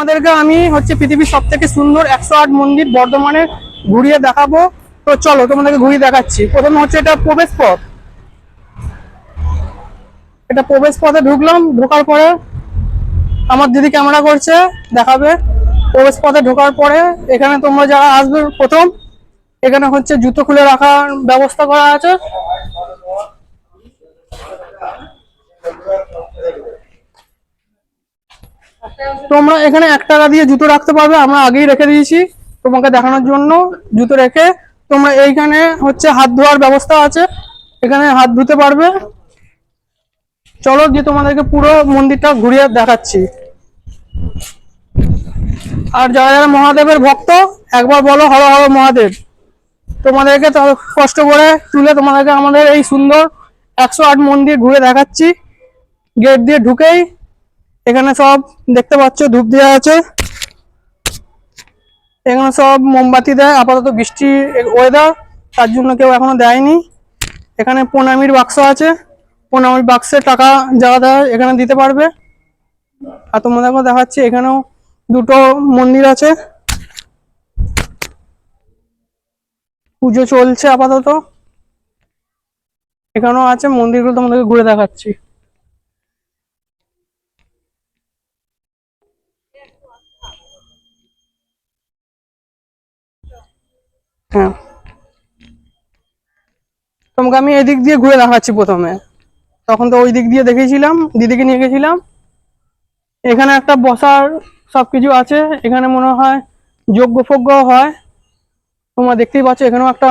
তোমাদেরকে আমি হচ্ছে পৃথিবীর সব থেকে সুন্দর একশো আট মন্দির বর্ধমানে ঘুরিয়ে দেখাবো। তো চলো তোমাদেরকে ঘুরিয়ে দেখাচ্ছি। প্রথমে হচ্ছে এটা প্রবেশ পথ। এটা প্রবেশ পথে ঢুকলাম, ঢোকার পরে আমার দিদি ক্যামেরা করছে, দেখাবে। প্রবেশ পথে ঢোকার পরে এখানে তোমরা যারা আসবে প্রথম, এখানে হচ্ছে জুতো খুলে রাখার ব্যবস্থা করা আছে। তোমরা এখানে এক টাকা দিয়ে জুতো রাখতে পারবে, আমরা আগেই রেখে দিয়েছি তোমাকে দেখানোর জন্য জুতো রেখে। তোমরা এইখানে হচ্ছে হাত ধোয়ার ব্যবস্থা আছে, এখানে হাত ধুতে পারবে। চলো দিয়ে তোমাদেরকে পুরো মন্দিরটা ঘুরিয়ে দেখাচ্ছি। আর যারা যারা মহাদেবের ভক্ত, একবার বলো হর হর মহাদেব। তোমাদেরকে কষ্ট করে তুলে তোমাদেরকে আমাদের এই সুন্দর একশো আট মন্দির ঘুরে দেখাচ্ছি। গেট দিয়ে ঢুকেই এখানে সব দেখতে পাচ্ছ, ধূপ দেওয়া আছে। এখানে সব মোমবাতি দেয়, আপাতত বৃষ্টি ওয়েদার তার জন্য কেউ এখনও দেয়নি। এখানে প্রণামীর বাক্স আছে, প্রণামীর বাক্সে টাকা যারা দেয়, এখানে দিতে পারবে। আর তোমাদেরকে দেখাচ্ছি, এখানেও দুটো মন্দির আছে। পুজো চলছে আপাতত। এখানেও আছে মন্দিরগুলো তোমাদেরকে ঘুরে দেখাচ্ছি। তোমাকে আমি এদিক দিয়ে ঘুরে দেখাচ্ছি প্রথমে। তখন তো ওই দিক দিয়ে দেখেছিলাম, দিদিকে নিয়ে গেছিলাম। এখানে একটা বসার সবকিছু আছে, এখানে মনে হয় যোগ্য ফোগ্য হয়। তোমরা দেখতেই পাচ্ছ, এখানেও একটা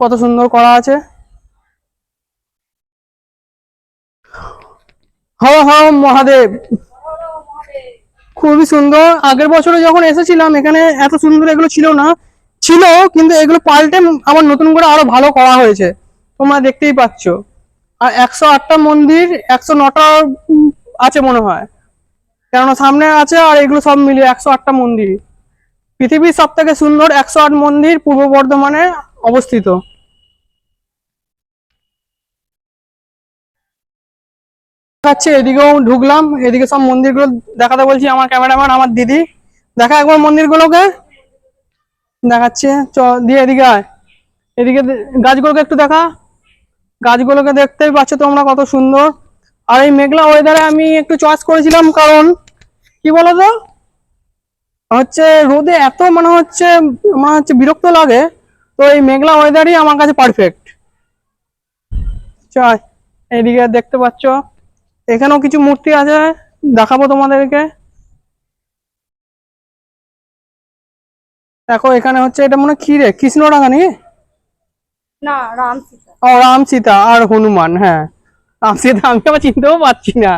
কত সুন্দর করা আছে। হর হর মহাদেব। খুবই সুন্দর। আগের বছরে যখন এসেছিলাম, এখানে এত সুন্দর এগুলো ছিল না। ছিল, কিন্তু এগুলো পাল্টে আবার নতুন করে আরও ভালো করা হয়েছে। তোমরা দেখতেই পাচ্ছ। আর একশো আটটা মন্দির, একশো নটা আছে মনে হয়। কেননা সামনে আছে আর এগুলো সব মিলিয়ে একশো আটটা মন্দির। পৃথিবীর সব থেকে সুন্দর একশো আট মন্দির পূর্ব বর্ধমানে অবস্থিত। দেখাচ্ছে, এদিকেও ঢুকলাম, এদিকে সব মন্দিরগুলো দেখাতে বলছি আমার ক্যামেরাম্যান, আমার দিদি। দেখা একবার মন্দিরগুলোকে। দেখাচ্ছে, চ, দিয়ে এদিকে আয়। এদিকে গাছগুলোকে একটু দেখা। গাছগুলোকে দেখতেই পাচ্ছ তোমরা কত সুন্দর। আর এই মেঘলা ওয়েদারে আমি একটু চয়েস করেছিলাম, কারণ কি বলতো? হচ্ছে রোদে এত মনে হচ্ছে মনে হচ্ছে বিরক্ত লাগে, তো এই মেঘলা ওয়েদারই আমার কাছে পারফেক্ট চল, এইদিকে দেখতে পাচ্ছ, এখানেও কিছু মূর্তি আছে, দেখাবো তোমাদেরকে। দেখো, এখানে হচ্ছে এটা মনে কি রে কৃষ্ণরাঙা নাকি? না, রাম সীতা। আর হনুমান হ্যাঁ। রাম সীতা, আমি আবার চিনতেও পারছি না।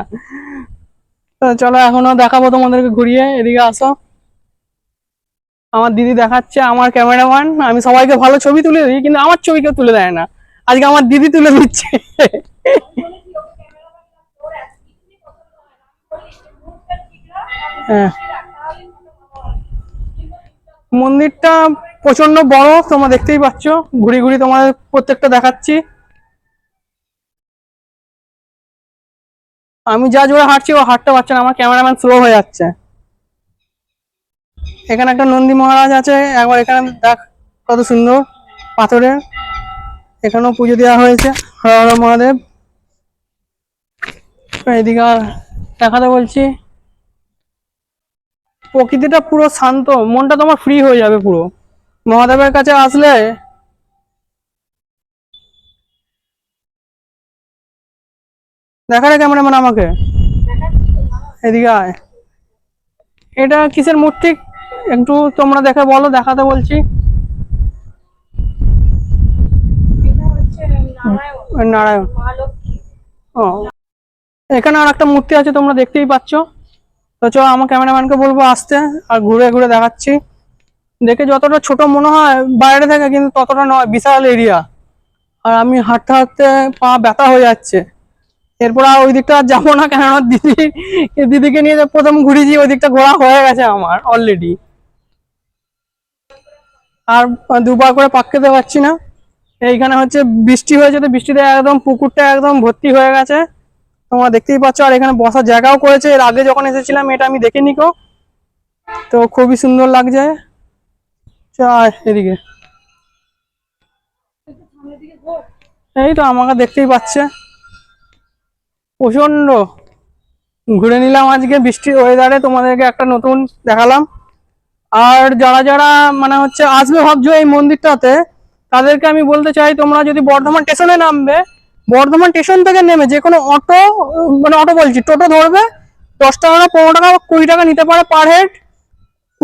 চলো এখনও দেখাবো তোমাদেরকে ঘুরিয়ে, এদিকে আসো। আমার দিদি দেখাচ্ছে, আমার ক্যামেরাম্যান। আমি সবাইকে ভালো ছবি তুলে দিই, কিন্তু আমার ছবি কেউ তুলে দেয় না। আজকে আমার দিদি তুলে দিচ্ছে। হ্যাঁ। মন্দিরটা প্রচণ্ড বড় তোমরা দেখতেই পাচ্ছ। ঘুরি ঘুরি তোমাদের প্রত্যেকটা দেখাচ্ছি। আমি যা জোরে হাঁটছি, ও হাঁটতে পারছে না, আমার ক্যামেরাম্যান স্লো হয়ে যাচ্ছে। এখানে একটা নন্দী মহারাজ আছে, একবার এখানে দেখ কত সুন্দর পাথরের এখানেও পুজো দেওয়া হয়েছে, হর মহাদেব। এদিকে আর দেখাতে বলছি, প্রকৃতিটা পুরো শান্ত, মনটা তোমার ফ্রি হয়ে যাবে পুরো। মহাদেবের কাছে আসলে? দেখা রে ক্যামেরাম্যান আমাকে? এদিকে আয়। এটা কিসের মূর্তি? একটু তোমরা দেখে বলো দেখাতে বলছি। নারায়ণ। ও। এখানে আর একটা মূর্তি আছে তোমরা দেখতেই পাচ্ছ। তো চলো আমার ক্যামেরাম্যানকে বলব আসতে আর ঘুরে ঘুরে দেখাচ্ছি। দেখে যতটা ছোট মনে হয়, বাইরে থেকে কিন্তু ততটা নয়, বিশাল এরিয়া আর আমি হাঁটতে হাঁটতে পা ব্যথা হয়ে যাচ্ছে। এরপর আর ওই দিকটা আর যাব না কেননা দিদি, দিদিকে নিয়ে প্রথম ঘুরেছি, ওই দিকটা ঘোরা হয়ে গেছে আমার অলরেডি আর দুবার করে পাক খেতে পারছি না। এইখানে হচ্ছে বৃষ্টি হয়েছে তো বৃষ্টিতে একদম, পুকুরটা একদম ভর্তি হয়ে গেছে। তোমরা দেখতেই পাচ্ছ, আর এখানে বসার জায়গাও করেছে। এর আগে যখন এসেছিলাম, এটা আমি দেখিনি কো। তো খুবই সুন্দর লাগছে। চাই এদিকে। এই তো আমাকে দেখতেই পাচ্ছে। প্রচণ্ড ঘুরে নিলাম আজকে বৃষ্টির ওয়েদারে তোমাদেরকে একটা নতুন দেখালাম। আর যারা যারা মানে হচ্ছে, আসবে ভাবছ এই মন্দিরটাতে, তাদেরকে আমি বলতে চাই, তোমরা যদি বর্ধমান স্টেশনে নামবে, বর্ধমান স্টেশন থেকে নেমে যে কোনো অটো মানে অটো বলছি, টোটো ধরবে, দশ টাকা পনেরো টাকা কুড়ি টাকা নিতে পারে পার হেড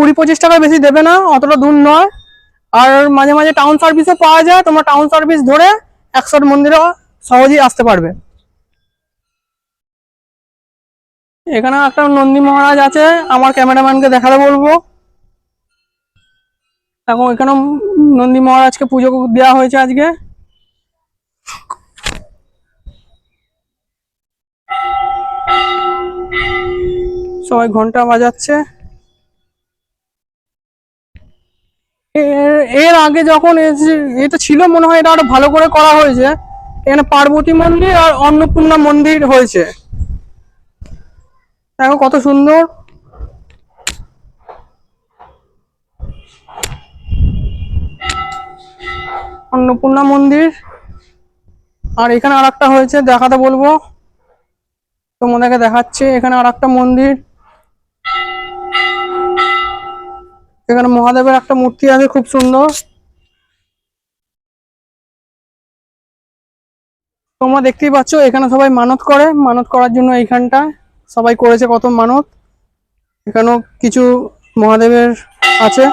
কুড়ি পঁচিশ টাকা বেশি দেবে না, অতটা দূর নয়। আর মাঝে মাঝে টাউন সার্ভিসও পাওয়া যায়, তোমরা টাউন সার্ভিস ধরে একশোর মন্দিরে সহজেই আসতে পারবে। এখানে একটা নন্দী মহারাজ আছে, আমার ক্যামেরাম্যানকে দেখাতে বলব। এখন এখানে নন্দী মহারাজকে পুজো দেওয়া হয়েছে আজকে। সবাই ঘণ্টা বাজাচ্ছে। এর আগে যখন এটা ছিল মনে হয় এটা আরও ভালো করে করা হয়েছে। এখানে পার্বতী মন্দির আর অন্নপূর্ণা মন্দির হয়েছে। দেখো কত সুন্দর। অন্নপূর্ণা মন্দির। আর এখানে আর হয়েছে, দেখাতে বলব। তোমাদেরকে দেখাচ্ছে, এখানে আর মন্দির। এখানে মহাদেবের একটা মূর্তি আছে, খুব সুন্দর। তোমরা দেখতেই পাচ্ছ, এখানে সবাই মানত করে। মানত করার জন্য এইখানটা সবাই করেছে কত মানত। এখানেও কিছু মহাদেবের আছে।